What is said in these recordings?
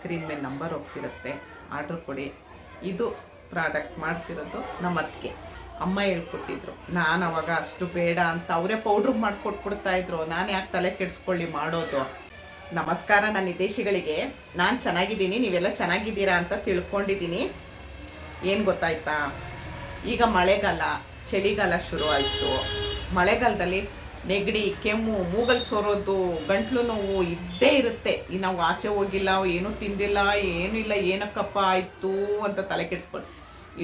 Screen ಮೇಲೆ number ಹೋಗ್ತಿರುತ್ತೆ. Order ಕೊಡಿ. ಇದು ಪ್ರಾಡಕ್ಟ್ ಮಾಡ್ತಿರೋದು ನಮ್ಮ ಅತ್ತಿಗೆ. ಅಮ್ಮ ಹೇಳ್ಕೊಟ್ಟಿದ್ರು, ನಾನು ಅವಾಗ ಅಷ್ಟು ಬೇಡ ಅಂತ ಅವರೇ ಪೌಡ್ರ್ ಕೊಡ್ತಾ ಇದ್ರು. ನಾನು ಯಾಕೆ ತಲೆ ಕೆಡಿಸ್ಕೊಳ್ಳಿ ಮಾಡೋದು? ನಮಸ್ಕಾರ ನನ್ನ ನಿದೇಶಿಗಳಿಗೆ. ನಾನು ಚೆನ್ನಾಗಿದ್ದೀನಿ, ನೀವೆಲ್ಲ ಚೆನ್ನಾಗಿದ್ದೀರಾ ಅಂತ ತಿಳ್ಕೊಂಡಿದ್ದೀನಿ. ಏನು ಗೊತ್ತಾಯ್ತಾ? ಈಗ ಮಳೆಗಾಲ, ಚಳಿಗಾಲ ಶುರು ಆಯಿತು ಮಳೆಗಾಲದಲ್ಲಿ ನೆಗಡಿ, ಕೆಮ್ಮು, ಮೂಗಲ್ ಸೋರೋದು ಗಂಟ್ಲು ನೋವು ಇದ್ದೇ ಇರುತ್ತೆ. ಈ ನಾವು ಆಚೆ ಹೋಗಿಲ್ಲ, ಏನೂ ತಿಂದಿಲ್ಲ, ಏನೂ ಇಲ್ಲ, ಏನಕ್ಕಪ್ಪ ಆಯಿತು ಅಂತ ತಲೆ ಕೆಡಿಸ್ಕೊಂಡು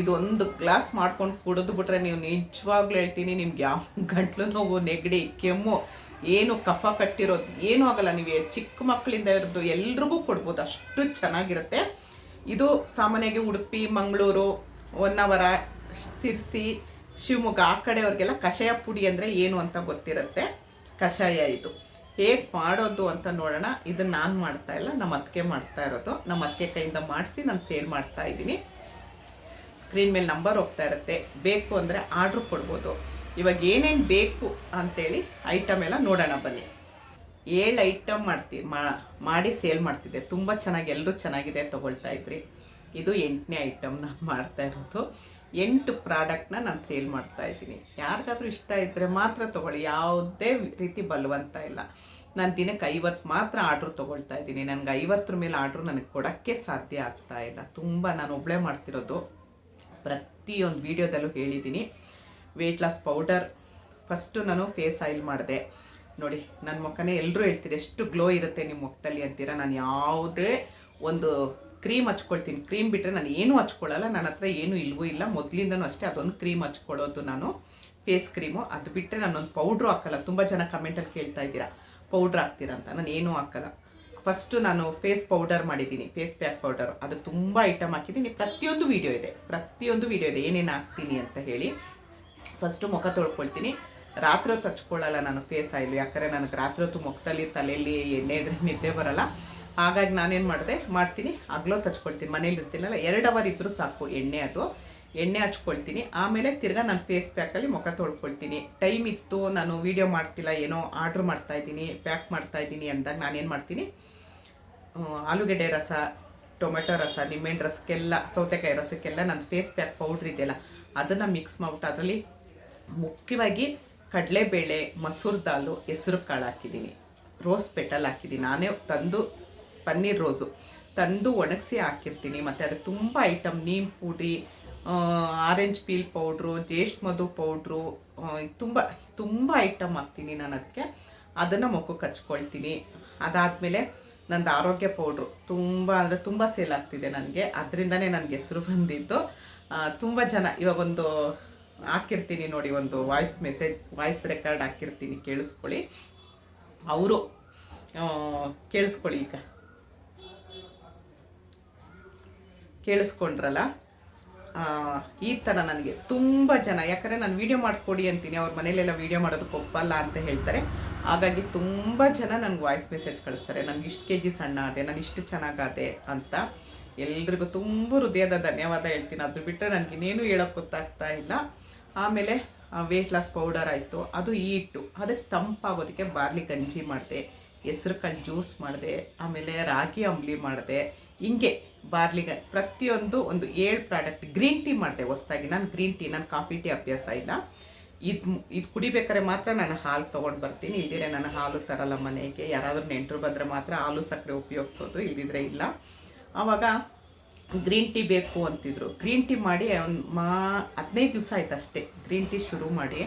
ಇದೊಂದು ಗ್ಲಾಸ್ ಮಾಡ್ಕೊಂಡು ಕುಡಿದು ಬಿಟ್ರೆ ನೀವು ನಿಜವಾಗ್ಲೂ ಹೇಳ್ತೀನಿ, ನಿಮ್ಗೆ ಯಾವ ಗಂಟ್ಲು ನೋವು, ನೆಗಡಿ, ಕೆಮ್ಮು, ಏನು ಕಫ ಕಟ್ಟಿರೋದು ಏನೂ ಆಗಲ್ಲ. ನೀವು ಚಿಕ್ಕ ಮಕ್ಕಳಿಂದ ಇರೋದು ಎಲ್ರಿಗೂ ಕೊಡ್ಬೋದು. ಅಷ್ಟು ಚೆನ್ನಾಗಿರುತ್ತೆ. ಇದು ಸಾಮಾನ್ಯವಾಗಿ ಉಡುಪಿ, ಮಂಗಳೂರು, ಹೊನ್ನಾವರ, ಸಿರ್ಸಿ ಶಿವಮೊಗ್ಗ ಆ ಕಡೆಯವ್ರಿಗೆಲ್ಲ ಕಷಾಯ ಪುಡಿ ಅಂದರೆ ಏನು ಅಂತ ಗೊತ್ತಿರುತ್ತೆ. ಕಷಾಯ ಇದು. ಹೇಗೆ ಮಾಡೋದು ಅಂತ ನೋಡೋಣ. ಇದನ್ನು ನಾನು ಮಾಡ್ತಾ ಇಲ್ಲ ನಮ್ಮ ಅತ್ತಿಗೆ ಮಾಡ್ತಾ ಇರೋದು. ನಮ್ಮ ಅತ್ತಿಗೆ ಕೈಯಿಂದ ಮಾಡಿಸಿ ನಾನು ಸೇಲ್ ಮಾಡ್ತಾ ಇದ್ದೀನಿ. ಸ್ಕ್ರೀನ್ ಮೇಲೆ ನಂಬರ್ ಹೋಗ್ತಾ ಇರುತ್ತೆ. ಬೇಕು ಅಂದರೆ ಆರ್ಡ್ರ್ ಕೊಡ್ಬೋದು. ಇವಾಗ ಏನೇನು ಬೇಕು ಅಂತೇಳಿ ಐಟಮ್ ಎಲ್ಲ ನೋಡೋಣ ಬನ್ನಿ. ಏಳು ಐಟಮ್ ಮಾಡ್ತಿ ಮಾಡಿ ಸೇಲ್ ಮಾಡ್ತಿದ್ದೆ. ತುಂಬ ಚೆನ್ನಾಗಿ ಎಲ್ಲರೂ ಚೆನ್ನಾಗಿದೆ ತೊಗೊಳ್ತಾ ಇದ್ರಿ. ಇದು ಎಂಟನೇ ಐಟಮ್ನ ಮಾಡ್ತಾ ಇರೋದು. ಎಂಟು ಪ್ರಾಡಕ್ಟ್ನ ನಾನು ಸೇಲ್ ಮಾಡ್ತಾ ಇದ್ದೀನಿ. ಯಾರಿಗಾದ್ರೂ ಇಷ್ಟ ಇದ್ದರೆ ಮಾತ್ರ ತೊಗೊಳ್ಳಿ. ಯಾವುದೇ ರೀತಿ ಬಲವಂತ ಇಲ್ಲ. ನಾನು ದಿನಕ್ಕೆ ಐವತ್ತು ಮಾತ್ರ ಆರ್ಡ್ರ್ ತೊಗೊಳ್ತಾ ಇದ್ದೀನಿ. ನನಗೆ ಐವತ್ತರ ಮೇಲೆ ಆರ್ಡ್ರ್ ನನಗೆ ಕೊಡೋಕ್ಕೆ ಸಾಧ್ಯ ಆಗ್ತಾ ಇಲ್ಲ. ತುಂಬ ನಾನು ಒಬ್ಬಳೇ ಮಾಡ್ತಿರೋದು. ಪ್ರತಿಯೊಂದು ವೀಡಿಯೋದಲ್ಲೂ ಹೇಳಿದ್ದೀನಿ. ವೆಯ್ಟ್ ಲಾಸ್ ಪೌಡರ್ ಫಸ್ಟು ನಾನು ಫೇಸ್ ಆಯಿಲ್ ಮಾಡಿದೆ. ನೋಡಿ ನನ್ನ ಮುಖನೇ ಎಲ್ಲರೂ ಹೇಳ್ತೀರಿ, ಎಷ್ಟು ಗ್ಲೋ ಇರುತ್ತೆ ನಿಮ್ಮ ಮುಖದಲ್ಲಿ ಅಂತೀರ? ನಾನು ಯಾವುದೇ ಒಂದು ಕ್ರೀಮ್ ಹಚ್ಕೊಳ್ತೀನಿ. ಕ್ರೀಮ್ ಬಿಟ್ಟರೆ ನಾನು ಏನೂ ಹಚ್ಕೊಳ್ಳಲ್ಲ. ನನ್ನ ಹತ್ರ ಏನೂ ಇಲ್ವೂ ಇಲ್ಲ. ಮೊದಲಿಂದನೂ ಅಷ್ಟೇ ಅದೊಂದು ಕ್ರೀಮ್ ಹಚ್ಕೊಳ್ಳೋದು ನಾನು. ಫೇಸ್ ಕ್ರೀಮು ಅದು ಬಿಟ್ಟರೆ ನಾನೊಂದು ಪೌಡ್ರು ಹಾಕಲ್ಲ. ತುಂಬ ಜನ ಕಮೆಂಟಲ್ಲಿ ಕೇಳ್ತಾ ಇದ್ದೀರಾ ಪೌಡ್ರ್ ಹಾಕ್ತೀರಾ ಅಂತ. ನಾನು ಏನೂ ಹಾಕಲ್ಲ. ಫಸ್ಟು ನಾನು ಫೇಸ್ ಪೌಡರ್ ಮಾಡಿದ್ದೀನಿ. ಫೇಸ್ ಪ್ಯಾಕ್ ಪೌಡರ್ ಅದು ತುಂಬ ಐಟಮ್ ಹಾಕಿದ್ದೀನಿ. ಪ್ರತಿಯೊಂದು ವೀಡಿಯೋ ಇದೆ. ಪ್ರತಿಯೊಂದು ವೀಡಿಯೋ ಇದೆ. ಏನೇನು ಹಾಕ್ತೀನಿ ಅಂತ ಹೇಳಿ ಫಸ್ಟು ಮುಖ ತೊಳ್ಕೊಳ್ತೀನಿ. ರಾತ್ರಿ ಹೊತ್ತು ಹಚ್ಕೊಳ್ಳಲ್ಲ ನಾನು ಫೇಸ್ ಆಯಿಲ್ ಯಾಕಂದರೆ ನನಗೆ ರಾತ್ರಿ ಹೊತ್ತು ಮುಖದಲ್ಲಿ ತಲೆಯಲ್ಲಿ ಎಣ್ಣೆ ಇದ್ರೆ ನಿದ್ದೆ ಬರಲ್ಲ. ಹಾಗಾಗಿ ನಾನೇನು ಮಾಡಿದೆ, ಮಾಡ್ತೀನಿ ಅಗ್ಲೋ ಹಚ್ಕೊಳ್ತೀನಿ. ಮನೇಲಿ ಇರ್ತೀನಲ್ಲ ಎರಡು ಅವರ್ ಇದ್ದರೂ ಸಾಕು ಎಣ್ಣೆ ಅದು. ಎಣ್ಣೆ ಹಚ್ಕೊಳ್ತೀನಿ. ಆಮೇಲೆ ತಿರ್ಗಾ ನಾನು ಫೇಸ್ ಪ್ಯಾಕಲ್ಲಿ ಮುಖ ತೊಳ್ಕೊಳ್ತೀನಿ. ಟೈಮ್ ಇತ್ತು, ನಾನು ವೀಡಿಯೋ ಮಾಡ್ತಿಲ್ಲ, ಏನೋ ಆರ್ಡ್ರ್ ಮಾಡ್ತಾ ಇದ್ದೀನಿ ಪ್ಯಾಕ್ ಮಾಡ್ತಾ ಇದ್ದೀನಿ ಅಂದಾಗ ನಾನೇನು ಮಾಡ್ತೀನಿ? ಆಲೂಗಡ್ಡೆ ರಸ, ಟೊಮೆಟೊ ರಸ, ನಿಂಬೆಹಣ್ಣು ರಸಕ್ಕೆಲ್ಲ, ಸೌತೆಕಾಯಿ ರಸಕ್ಕೆಲ್ಲ ನನ್ನ ಫೇಸ್ ಪ್ಯಾಕ್ ಪೌಡ್ರ್ ಇದೆಯಲ್ಲ, ಅದನ್ನು ಮಿಕ್ಸ್ ಮಾಡ್ಬಿಟ್ಟು ಅದರಲ್ಲಿ ಮುಖ್ಯವಾಗಿ ಕಡಲೆಬೇಳೆ, ಮಸೂರ್ ದಾಲು ಹೆಸರು ಕಾಳು ಹಾಕಿದ್ದೀನಿ. ರೋಸ್ ಪೆಟಲ್ ಹಾಕಿದ್ದೀನಿ. ನಾನೇ ತಂದು ಪನ್ನೀರ್ ರೋಸು. ತಂದು ಒಣಗಿಸಿ ಹಾಕಿರ್ತೀನಿ. ಮತ್ತು ಅದಕ್ಕೆ ತುಂಬ ಐಟಮ್ ನೀಮ್ ಪುಡಿ ಆರೆಂಜ್ ಪೀಲ್ ಪೌಡ್ರು ಜೇಷ್ಠ ಮಧು ಪೌಡ್ರು ತುಂಬ ತುಂಬ ಐಟಮ್ ಹಾಕ್ತೀನಿ ನಾನು ಅದಕ್ಕೆ. ಅದನ್ನು ಮುಖಕ್ಕೆ ಹಚ್ಕೊಳ್ತೀನಿ. ಅದಾದಮೇಲೆ ನಂದು ಆರೋಗ್ಯ ಪೌಡ್ರು. ತುಂಬ ಅಂದರೆ ತುಂಬ ಸೇಲ್ ಆಗ್ತಿದೆ ನನಗೆ. ಅದರಿಂದನೇ ನನಗೆ ಹೆಸರು ಬಂದಿದ್ದು. ತುಂಬ ಜನ ಇವಾಗ ಒಂದು ಹಾಕಿರ್ತೀನಿ ನೋಡಿ, ಒಂದು ವಾಯ್ಸ್ ಮೆಸೇಜ್ ವಾಯ್ಸ್ ರೆಕಾರ್ಡ್ ಹಾಕಿರ್ತೀನಿ, ಕೇಳಿಸ್ಕೊಳ್ಳಿ. ಅವರು ಕೇಳಿಸ್ಕೊಳ್ಳಿ ಈಗ. ಕೇಳಿಸ್ಕೊಂಡ್ರಲ್ಲ? ಈ ಥರ ನನಗೆ ತುಂಬ ಜನ, ಯಾಕಂದರೆ ನಾನು ವೀಡಿಯೋ ಮಾಡಿಕೊಡಿ ಅಂತೀನಿ, ಅವ್ರ ಮನೇಲೆಲ್ಲ ವೀಡಿಯೋ ಮಾಡೋದಕ್ಕೆ ಒಪ್ಪಲ್ಲ ಅಂತ ಹೇಳ್ತಾರೆ. ಹಾಗಾಗಿ ತುಂಬ ಜನ ನನಗೆ ವಾಯ್ಸ್ ಮೆಸೇಜ್ ಕಳಿಸ್ತಾರೆ. ನನಗೆ ಇಷ್ಟು ಕೆ ಜಿ ಸಣ್ಣ ಆದೆ, ನಾನು ಇಷ್ಟು ಚೆನ್ನಾಗಾದೆ ಅಂತ ಎಲ್ರಿಗೂ ತುಂಬ ಹೃದಯದ ಧನ್ಯವಾದ ಹೇಳ್ತೀನಿ. ಅದು ಬಿಟ್ಟರೆ ನನಗೆ ಇನ್ನೇನು ಹೇಳೋಕ್ಕೆ ಗೊತ್ತಾಗ್ತಾ ಇಲ್ಲ. ಆಮೇಲೆ ವೆಯ್ಟ್ ಲಾಸ್ ಪೌಡರ್ ಆಯಿತು. ಅದು ಈ ಹಿಟ್ಟು. ಅದಕ್ಕೆ ತಂಪಾಗೋದಕ್ಕೆ ಬಾರ್ಲಿ ಗಂಜಿ ಮಾಡಿದೆ, ಹೆಸ್ರು ಕಾಳು ಜ್ಯೂಸ್ ಮಾಡಿದೆ, ಆಮೇಲೆ ರಾಗಿ ಅಂಬ್ಲಿ ಮಾಡಿದೆ ಹಿಂಗೆ ಬಾರ್ಲಿಗೆ ಪ್ರತಿಯೊಂದು ಒಂದು ಏಳು ಪ್ರಾಡಕ್ಟ್, ಗ್ರೀನ್ ಟೀ ಮಾಡಿದೆ ಹೊಸ್ದಾಗಿ. ನಾನು ಗ್ರೀನ್ ಟೀ, ನಾನು ಕಾಫಿ ಟೀ ಅಭ್ಯಾಸ ಇಲ್ಲ. ಇದು ಇದು ಕುಡಿಬೇಕಾದ್ರೆ ಮಾತ್ರ ನಾನು ಹಾಲು ತೊಗೊಂಡು ಬರ್ತೀನಿ. ಇಲ್ದಿರೆ ನಾನು ಹಾಲು ತರಲ್ಲ ಮನೆಗೆ. ಯಾರಾದರೂ ನೆಂಟರು ಬಂದರೆ ಮಾತ್ರ ಹಾಲು ಸಕ್ಕರೆ ಉಪಯೋಗಿಸೋದು ಇಲ್ದಿದ್ರೆ ಇಲ್ಲ. ಆವಾಗ ಗ್ರೀನ್ ಟೀ ಬೇಕು ಅಂತಿದ್ರು. ಗ್ರೀನ್ ಟೀ ಮಾಡಿ ಒಂದು ಮಾ, ಹದಿನೈದು ದಿವಸ ಆಯ್ತು ಅಷ್ಟೇ ಗ್ರೀನ್ ಟೀ ಶುರು ಮಾಡಿ.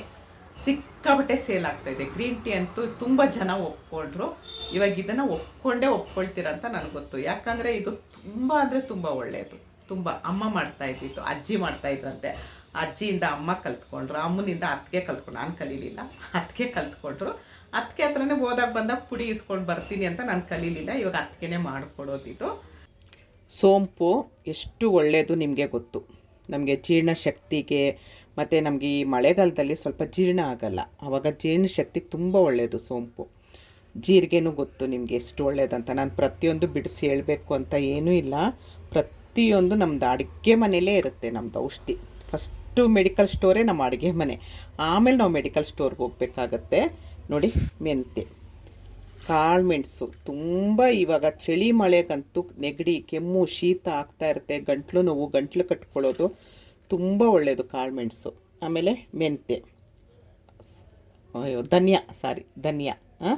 ಸಿಕ್ಕಾಬಟ್ಟೆ ಸೇಲ್ ಆಗ್ತಾಯಿದೆ ಗ್ರೀನ್ ಟೀ ಅಂತೂ ತುಂಬ ಜನ ಒಪ್ಕೊಂಡ್ರು. ಇವಾಗ ಇದನ್ನು ಒಪ್ಕೊಂಡೇ ಒಪ್ಕೊಳ್ತೀರಾ ಅಂತ ನನಗೆ ಗೊತ್ತು. ಯಾಕಂದರೆ ಇದು ತುಂಬ ಅಂದರೆ ತುಂಬ ಒಳ್ಳೆಯದು ತುಂಬ ಅಮ್ಮ ಮಾಡ್ತಾ ಇದ್ದಿತ್ತು ಅಜ್ಜಿ ಮಾಡ್ತಾ ಇದ್ರಂತೆ. ಅಜ್ಜಿಯಿಂದ ಅಮ್ಮ ಕಲ್ತ್ಕೊಂಡ್ರು, ಅಮ್ಮನಿಂದ ಅತ್ತಿಗೆ ಕಲ್ತ್ಕೊಂಡು ನಾನು ಕಲೀಲಿಲ್ಲ. ಅತ್ತಿಗೆ ಕಲ್ತ್ಕೊಂಡ್ರು. ಅತ್ತಿಗೆ ಹತ್ರನೇ ಹೋದಾಗ ಬಂದಾಗ ಪುಡಿ ಇಸ್ಕೊಂಡು ಬರ್ತೀನಿ ಅಂತ ನಾನು ಕಲೀಲಿಲ್ಲ. ಇವಾಗ ಅತ್ತಿಗೆನೇ ಮಾಡಿಕೊಡೋದಿದ್ದು ಸೋಂಪು ಎಷ್ಟು ಒಳ್ಳೆಯದು ನಿಮಗೆ ಗೊತ್ತು. ನಮಗೆ ಜೀರ್ಣ ಶಕ್ತಿಗೆ ಮತ್ತು ನಮಗೆ ಈ ಮಳೆಗಾಲದಲ್ಲಿ ಸ್ವಲ್ಪ ಜೀರ್ಣ ಆಗಲ್ಲ. ಆವಾಗ ಜೀರ್ಣ ಶಕ್ತಿಗೆ ತುಂಬ ಒಳ್ಳೆಯದು ಸೋಂಪು. ಜೀರಿಗೆನೂ ಗೊತ್ತು ನಿಮಗೆ ಎಷ್ಟು ಒಳ್ಳೆಯದಂತ ನಾನು ಪ್ರತಿಯೊಂದು ಬಿಡಿಸಿ ಹೇಳಬೇಕು ಅಂತ ಏನೂ ಇಲ್ಲ. ಪ್ರತಿಯೊಂದು ನಮ್ಮದು ಅಡುಗೆ ಮನೆಯಲ್ಲೇ ಇರುತ್ತೆ ನಮ್ಮದು ಔಷಧಿ. ಫಸ್ಟು ಮೆಡಿಕಲ್ ಸ್ಟೋರೇ ನಮ್ಮ ಅಡುಗೆ ಮನೆ. ಆಮೇಲೆ ನಾವು ಮೆಡಿಕಲ್ ಸ್ಟೋರ್ಗೆ ಹೋಗ್ಬೇಕಾಗತ್ತೆ. ನೋಡಿ ಮೆಂತೆ. ಕಾಳುಮೆಣಸು ತುಂಬ ಇವಾಗ ಚಳಿ ಮಳೆಗಂತೂ ನೆಗಡಿ, ಕೆಮ್ಮು, ಶೀತ ಆಗ್ತಾ ಇರುತ್ತೆ. ಗಂಟ್ಲು ನೋವು, ಗಂಟ್ಲು ಕಟ್ಕೊಳ್ಳೋದು. ತುಂಬ ಒಳ್ಳೆಯದು ಕಾಳುಮೆಣಸು ಆಮೇಲೆ ಮೆಂತ್ಯ. ಧನಿಯಾ ಸಾರಿ ಧನಿಯಾ, ಹಾಂ?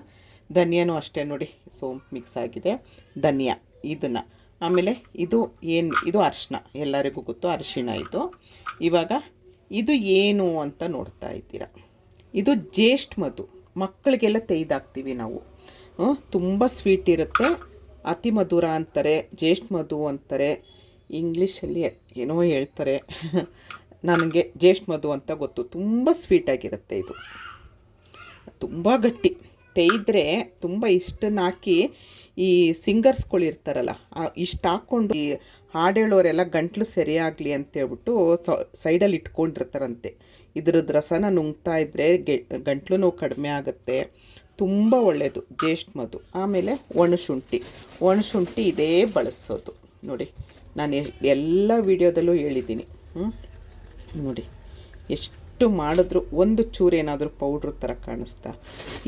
ಧನಿಯಾನೂ ಅಷ್ಟೇ ನೋಡಿ ಸೋಂಪು ಮಿಕ್ಸ್ ಆಗಿದೆ. ಧನಿಯಾ, ಇದನ್ನು. ಆಮೇಲೆ ಇದು ಏನು, ಇದು ಅರಿಶಿನ ಎಲ್ಲರಿಗೂ ಗೊತ್ತು ಅರಿಶಿಣ ಇದು. ಇವಾಗ ಇದು ಏನು ಅಂತ ನೋಡ್ತಾ ಇದ್ದೀರಾ. ಇದು ಜ್ಯೇಷ್ಠ ಮಧು, ಮಕ್ಕಳಿಗೆಲ್ಲ ತೆಯ್ದಾಕ್ತೀವಿ ನಾವು. ತುಂಬ ಸ್ವೀಟ್ ಇರುತ್ತೆ. ಅತಿ ಮಧುರ ಅಂತಾರೆ, ಜ್ಯೇಷ್ಠ ಮಧು ಅಂತಾರೆ. ಇಂಗ್ಲೀಷಲ್ಲಿ ಏನೋ ಹೇಳ್ತಾರೆ. ನನಗೆ ಜ್ಯೇಷ್ಠ ಮಧು ಅಂತ ಗೊತ್ತು. ತುಂಬ ಸ್ವೀಟಾಗಿರುತ್ತೆ ಇದು. ತುಂಬ ಗಟ್ಟಿ. ತೆಯ್ದ್ರೆ ತುಂಬ ಇಷ್ಟನ್ನು ಹಾಕಿ ಈ ಸಿಂಗರ್ಸ್ಗಳಿರ್ತಾರಲ್ಲ ಇಷ್ಟು ಹಾಕ್ಕೊಂಡು ಈ ಹಾಡು ಹೇಳೋರೆಲ್ಲ ಗಂಟ್ಲು ಸರಿಯಾಗಲಿ ಅಂತೇಳ್ಬಿಟ್ಟು ಸೈಡಲ್ಲಿ ಇಟ್ಕೊಂಡಿರ್ತಾರಂತೆ. ಇದ್ರದ್ದು ರಸನ ನುಂಗ್ತಾ ಇದ್ದರೆ ಗೆ, ಗಂಟ್ಲು ನೋವು ಕಡಿಮೆ ಆಗುತ್ತೆ. ತುಂಬ ಒಳ್ಳೆಯದು ಜ್ಯೇಷ್ಠ ಮಧು. ಆಮೇಲೆ ಒಣಶುಂಠಿ. ಒಣಶುಂಠಿ ಇದೇ ಬಳಸೋದು. ನೋಡಿ. ನಾನು ಎಲ್ಲ ವಿಡಿಯೋದಲ್ಲೂ ಹೇಳಿದ್ದೀನಿ. ಹ್ಞೂ ನೋಡಿ, ಎಷ್ಟು ಮಾಡಿದ್ರು ಒಂದು ಚೂರು ಏನಾದರೂ ಪೌಡ್ರ್ ಥರ ಕಾಣಿಸ್ತಾ.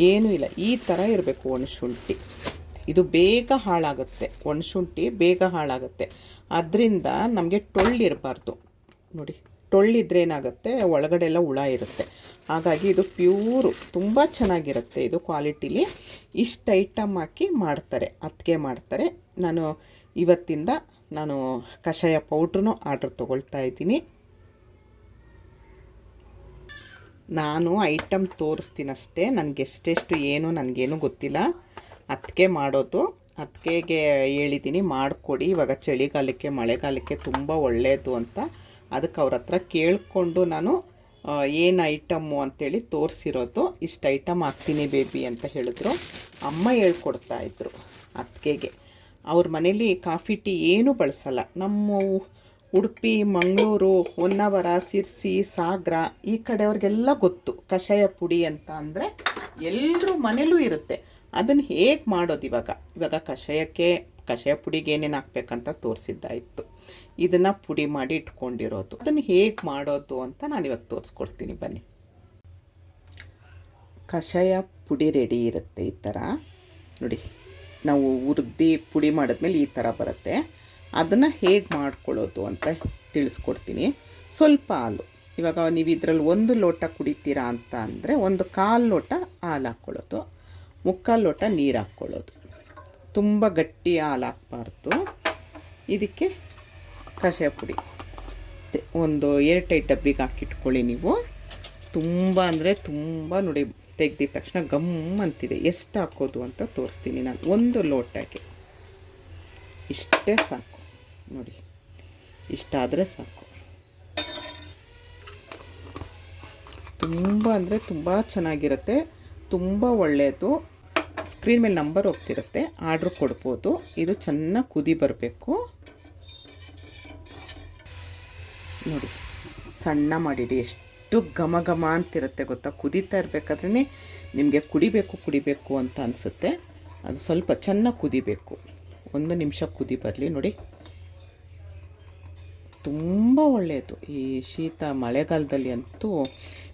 ಏನೂ ಇಲ್ಲ, ಈ ಥರ ಇರಬೇಕು ಒಣಶುಂಠಿ ಇದು ಬೇಗ ಹಾಳಾಗುತ್ತೆ ಒಣಶುಂಠಿ ಬೇಗ ಹಾಳಾಗುತ್ತೆ. ಅದರಿಂದ ನಮಗೆ ಟೊಳ್ಳಿರಬಾರ್ದು. ನೋಡಿ ಟೊಳ್ಳಿದ್ರೆ ಏನಾಗುತ್ತೆ? ಒಳಗಡೆ ಎಲ್ಲ ಹುಳ ಇರುತ್ತೆ. ಹಾಗಾಗಿ ಇದು ಪ್ಯೂರು, ತುಂಬ ಚೆನ್ನಾಗಿರುತ್ತೆ ಇದು ಕ್ವಾಲಿಟಿಲಿ. ಇಷ್ಟು ಐಟಮ್ ಹಾಕಿ ಮಾಡ್ತಾರೆ ಅದಕ್ಕೆ ಮಾಡ್ತಾರೆ. ನಾನು ಇವತ್ತಿಂದ ನಾನು ಕಷಾಯ ಪೌಡ್ರೂ ಆರ್ಡ್ರ್ ತೊಗೊಳ್ತಾ ಇದ್ದೀನಿ. ನಾನು ಐಟಮ್ ತೋರಿಸ್ತೀನಷ್ಟೇ, ನನಗೆ ಎಷ್ಟೆಷ್ಟು ಏನು ನನಗೇನು ಗೊತ್ತಿಲ್ಲ. ಅದಕ್ಕೆ ಮಾಡೋದು, ಅತ್ತಿಗೆಗೆ ಹೇಳಿದ್ದೀನಿ ಮಾಡಿಕೊಡಿ. ಇವಾಗ ಚಳಿಗಾಲಕ್ಕೆ, ಮಳೆಗಾಲಕ್ಕೆ ತುಂಬ ಒಳ್ಳೆಯದು ಅಂತ. ಅದಕ್ಕೆ ಅವ್ರ ಹತ್ರ ಕೇಳಿಕೊಂಡು ನಾನು ಏನು ಐಟಮ್ಮು ಅಂತೇಳಿ ತೋರಿಸಿರೋದು, ಇಷ್ಟು ಐಟಮ್ ಹಾಕ್ತೀನಿ ಬೇಬಿ ಅಂತ ಹೇಳಿದ್ರು. ಅಮ್ಮ ಹೇಳ್ಕೊಡ್ತಾ ಇದ್ರು ಅತ್ತಿಗೆಗೆ. ಅವ್ರ ಮನೇಲಿ ಕಾಫಿ ಟೀ ಏನೂ ಬಳಸಲ್ಲ. ನಮ್ಮ ಉಡುಪಿ, ಮಂಗಳೂರು, ಹೊನ್ನಾವರ ಸಿರ್ಸಿ ಸಾಗರ ಈ ಕಡೆಯವ್ರಿಗೆಲ್ಲ ಗೊತ್ತು. ಕಷಾಯ ಪುಡಿ ಅಂತ ಅಂದರೆ ಎಲ್ಲರೂ ಮನೇಲೂ ಇರುತ್ತೆ. ಅದನ್ನು ಹೇಗೆ ಮಾಡೋದು ಇವಾಗ? ಇವಾಗ ಕಷಾಯಕ್ಕೆ ಕಷಾಯ ಪುಡಿಗೆ ಏನೇನು ಹಾಕ್ಬೇಕಂತ ತೋರಿಸಿದ್ದಾಯಿತು. ಇದನ್ನು ಪುಡಿ ಮಾಡಿ ಇಟ್ಕೊಂಡಿರೋದು. ಅದನ್ನು ಹೇಗೆ ಮಾಡೋದು ಅಂತ ನಾನು ಇವಾಗ ತೋರಿಸ್ಕೊಡ್ತೀನಿ ಬನ್ನಿ. ಕಷಾಯ ಪುಡಿ ರೆಡಿ ಇರುತ್ತೆ ಈ ಥರ ನೋಡಿ, ನಾವು ಹುರಿದು ಪುಡಿ ಮಾಡಿದ್ಮೇಲೆ ಈ ಥರ ಬರುತ್ತೆ. ಅದನ್ನು ಹೇಗೆ ಮಾಡ್ಕೊಳ್ಳೋದು ಅಂತ ತಿಳಿಸ್ಕೊಡ್ತೀನಿ. ಸ್ವಲ್ಪ ಹಾಲು. ಇವಾಗ ನೀವು ಇದರಲ್ಲಿ ಒಂದು ಲೋಟ ಕುಡಿತೀರಾ ಅಂತ ಅಂದರೆ ಒಂದು ಕಾಲು ಲೋಟ ಹಾಲು ಹಾಕ್ಕೊಳ್ಳೋದು ಮುಕ್ಕಾಲು ಲೋಟ ನೀರು ಹಾಕ್ಕೊಳ್ಳೋದು ತುಂಬ ಗಟ್ಟಿ ಹಾಲು ಹಾಕ್ಬಾರ್ದು. ಇದಕ್ಕೆ ಕಷಾಯ ಪುಡಿ. ಒಂದು ಏರ್ ಟೈಟ್ ಡಬ್ಬಿಗೆ ಹಾಕಿಟ್ಕೊಳ್ಳಿ ನೀವು. ತುಂಬ ಅಂದರೆ ತುಂಬ ನೋಡಿ ತೆಗೆದಿದ ತಕ್ಷಣ ಗಮ್ ಅಂತಿದೆ. ಎಷ್ಟು ಹಾಕೋದು ಅಂತ ತೋರಿಸ್ತೀನಿ ನಾನು. ಒಂದು ಲೋಟಕ್ಕೆ. ಇಷ್ಟೇ ಸಾಕು. ನೋಡಿ ಇಷ್ಟಾದರೆ ಸಾಕು. ತುಂಬ ಅಂದರೆ ತುಂಬ ಚೆನ್ನಾಗಿರುತ್ತೆ. ತುಂಬ ಒಳ್ಳೆಯದು. ಸ್ಕ್ರೀನ್ ಮೇಲೆ ನಂಬರ್ ಹೋಗ್ತಿರುತ್ತೆ, ಆರ್ಡ್ರ್ ಕೊಡ್ಬೋದು. ಇದು ಚೆನ್ನಾಗಿ ಕುದಿ ಬರಬೇಕು. ನೋಡಿ, ಸಣ್ಣ ಮಾಡಿಡಿ, ಎಷ್ಟು ಘಮ ಘಮ ಅಂತಿರುತ್ತೆ ಗೊತ್ತಾ? ಕುದೀತಾ ಇರಬೇಕಾದ್ರೆ ನಿಮಗೆ ಕುಡಿಬೇಕು ಕುಡಿಬೇಕು ಅಂತ ಅನಿಸುತ್ತೆ. ಅದು ಸ್ವಲ್ಪ ಚೆನ್ನಾಗಿ ಕುದಿಬೇಕು. ಒಂದು ನಿಮಿಷ ಕುದಿ ಬರಲಿ, ನೋಡಿ. ತುಂಬ ಒಳ್ಳೆಯದು. ಈ ಶೀತ ಮಳೆಗಾಲದಲ್ಲಿ ಅಂತೂ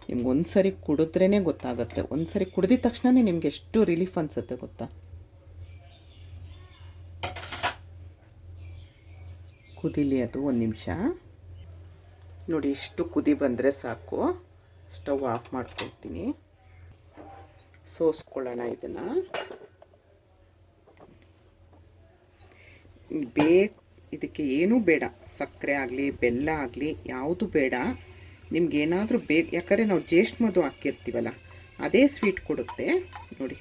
ನಿಮ್ಗೆ ಒಂದು ಸರಿ ಕುಡಿದ್ರೇ ಗೊತ್ತಾಗುತ್ತೆ. ಒಂದು ಸರಿ ಕುಡಿದ ತಕ್ಷಣವೇ ನಿಮ್ಗೆ ಎಷ್ಟು ರಿಲೀಫ್ ಅನಿಸುತ್ತೆ ಗೊತ್ತಾ? ಕುದಿಲಿ ಅದು ಒಂದು ನಿಮಿಷ. ನೋಡಿ, ಇಷ್ಟು ಕುದಿ ಬಂದರೆ ಸಾಕು. ಸ್ಟವ್ ಆಫ್ ಮಾಡ್ಕೊಳ್ತೀನಿ. ಸೋಸ್ಕೊಳ್ಳೋಣ ಇದನ್ನು. ಬೇಕು, ಇದಕ್ಕೆ ಏನೂ ಬೇಡ. ಸಕ್ಕರೆ ಆಗಲಿ, ಬೆಲ್ಲ ಆಗಲಿ, ಯಾವುದು ಬೇಡ. ನಿಮ್ಗೇನಾದರೂ ಬೇಕು, ಯಾಕಂದರೆ ನಾವು ಜ್ಯೇಷ್ಠ ಮಧು ಹಾಕಿರ್ತೀವಲ್ಲ, ಅದೇ ಸ್ವೀಟ್ ಕೊಡುತ್ತೆ. ನೋಡಿ.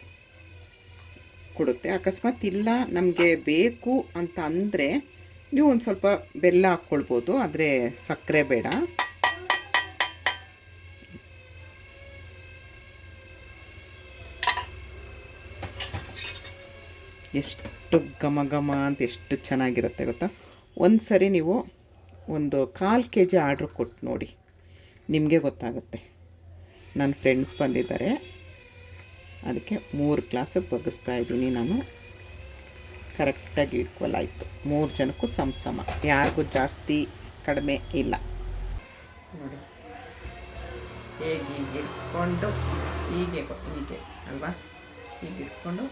ಕೊಡುತ್ತೆ. ಅಕಸ್ಮಾತ್ ಇಲ್ಲ, ನಮಗೆ ಬೇಕು ಅಂತ ಅಂದರೆ ನೀವು ಒಂದು ಸ್ವಲ್ಪ ಬೆಲ್ಲ ಹಾಕ್ಕೊಳ್ಬೋದು, ಆದರೆ ಸಕ್ಕರೆ ಬೇಡ. ಎಷ್ಟು ಘಮ ಘಮ ಅಂತ ಎಷ್ಟು ಚೆನ್ನಾಗಿರುತ್ತೆ ಗೊತ್ತಾ? ಒಂದು ಸರಿ ನೀವು ಒಂದು ಕಾಲು ಕೆ ಜಿ ಆರ್ಡ್ರ್ ಕೊಟ್ಟು ನೋಡಿ. ನಿಮಗೆ ಗೊತ್ತಾಗುತ್ತೆ. ನನ್ನ ಫ್ರೆಂಡ್ಸ್ ಬಂದಿದ್ದಾರೆ. ಅದಕ್ಕೆ ಮೂರು ಗ್ಲಾಸ್ ಬಗ್ಗಿಸ್ತಾ ಇದ್ದೀನಿ ನಾನು. ಕರೆಕ್ಟಾಗಿ ಈಕ್ವಲ್ ಆಯಿತು ಮೂರು ಜನಕ್ಕೂ ಸಮ ಸಮ. ಯಾರಿಗೂ ಜಾಸ್ತಿ ಕಡಿಮೆ ಇಲ್ಲ. ನೋಡಿ. ಹೇಗೆ ಹೀಗೆ ಇಟ್ಕೊಂಡು, ಹೀಗೆ ಹೀಗೆ ಅಲ್ವಾ? ಹೀಗೆ ಇಟ್ಕೊಂಡು.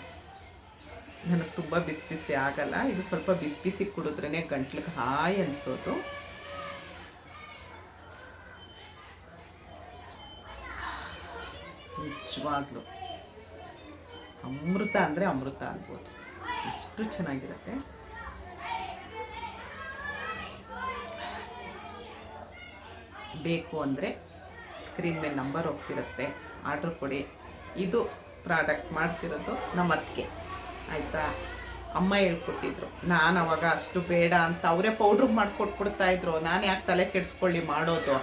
ನನಗೆ ತುಂಬ ಬಿಸಿ ಬಿಸಿ ಆಗಲ್ಲ. ಇದು ಸ್ವಲ್ಪ ಬಿಸಿ ಬಿಸಿ ಕುಡಿದ್ರೇ ಗಂಟ್ಲಿಗೆ ಹಾಯ್ ಅನಿಸೋದು. ನಿಜವಾಗ್ಲೂ. ಅಮೃತ ಅಂದರೆ ಅಮೃತ ಆಗ್ಬೋದು ಎಷ್ಟು ಚೆನ್ನಾಗಿರುತ್ತೆ. ಬೇಕು ಅಂದರೆ ಸ್ಕ್ರೀನ್ ಮೇಲೆ ನಂಬರ್ ಹೋಗ್ತಿರುತ್ತೆ. ಆರ್ಡ್ರ್ ಕೊಡಿ. ಇದು ಪ್ರಾಡಕ್ಟ್ ಮಾಡ್ತಿರೋದು ನಮ್ಮ ಅತ್ತಿಗೆ. ಆಯಿತಾ? ಅಮ್ಮ ಹೇಳ್ಕೊಟ್ಟಿದ್ರು. ನಾನು ಅವಾಗ ಅಷ್ಟು ಬೇಡ ಅಂತ ಅವರೇ ಪೌಡ್ರ್ ಮಾಡಿಕೊಟ್ಬಿಡ್ತಾ ಇದ್ರು. ನಾನು ಯಾಕೆ ತಲೆ ಕೆಡಿಸ್ಕೊಳ್ಳಿ ಮಾಡೋದು?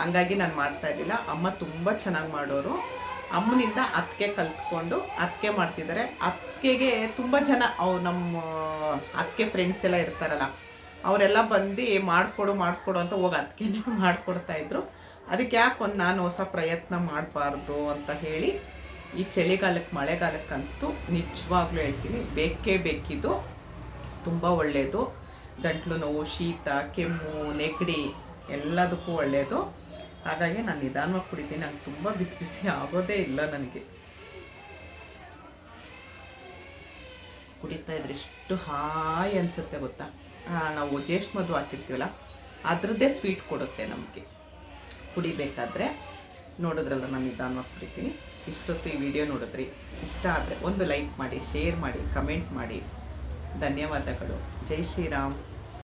ಹಂಗಾಗಿ ನಾನು ಮಾಡ್ತಾ ಇದ್ದಿಲ್ಲ ಅಮ್ಮ ತುಂಬ ಚೆನ್ನಾಗಿ ಮಾಡೋರು. ಅಮ್ಮನಿಂದ ಅತ್ತಿಗೆ ಕಲ್ತ್ಕೊಂಡು ಅತ್ತಿಗೆ ಮಾಡ್ತಿದ್ದಾರೆ. ಅತ್ತಿಗೆಗೆ ತುಂಬ ಜನ ಅವ್ರು ನಮ್ಮ ಅತ್ತಿಗೆ ಫ್ರೆಂಡ್ಸ್ ಎಲ್ಲ ಇರ್ತಾರಲ್ಲ, ಅವರೆಲ್ಲ ಬಂದು ಮಾಡಿಕೊಡು ಮಾಡಿಕೊಡು ಅಂತ ಹೋಗಿ ಅತ್ತಿಗೆನೇ ಮಾಡಿಕೊಡ್ತಾ ಇದ್ರು. ಅದಕ್ಕೆ ಒಂದು ನಾನು ಹೊಸ ಪ್ರಯತ್ನ ಮಾಡಬಾರ್ದು ಅಂತ ಹೇಳಿ ಈ ಚಳಿಗಾಲಕ್ಕೆ ಮಳೆಗಾಲಕ್ಕಂತೂ ನಿಜವಾಗ್ಲೂ ಹೇಳ್ತೀನಿ, ಬೇಕೇ ಬೇಕಿದ್ದು ತುಂಬ ಒಳ್ಳೆಯದು ಗಂಟ್ಲು ನೋವು, ಶೀತ, ಕೆಮ್ಮು, ನೆಗಡಿ ಎಲ್ಲದಕ್ಕೂ ಒಳ್ಳೆಯದು ಹಾಗಾಗಿ ನಾನು ನಿಧಾನವಾಗಿ ಕುಡಿತೀನಿ. ನಂಗೆ ತುಂಬ ಬಿಸಿ ಬಿಸಿ ಆಗೋದೇ ಇಲ್ಲ ನನಗೆ. ಕುಡಿತಾ ಇದ್ರೆ ಎಷ್ಟು ಹಾಯ್ ಅನಿಸುತ್ತೆ ಗೊತ್ತಾ? ನಾವು ಜೇಷ್ಠ ಮಧು ಹಾಕಿರ್ತೀವಲ್ಲ, ಅದರದ್ದೇ ಸ್ವೀಟ್ ಕೊಡುತ್ತೆ ನಮಗೆ. ಕುಡಿಬೇಕಾದ್ರೆ ನೋಡಿದ್ರಲ್ಲ ನಾನು ನಿಧಾನವಾಗಿ ಕುಡಿತೀನಿ. ಇಷ್ಟೊತ್ತು ಈ ವಿಡಿಯೋ ನೋಡಿದ್ರಿ. ಇಷ್ಟ ಆದರೆ ಒಂದು ಲೈಕ್ ಮಾಡಿ ಶೇರ್ ಮಾಡಿ ಕಮೆಂಟ್ ಮಾಡಿ. ಧನ್ಯವಾದಗಳು. ಜೈ ಶ್ರೀರಾಮ್.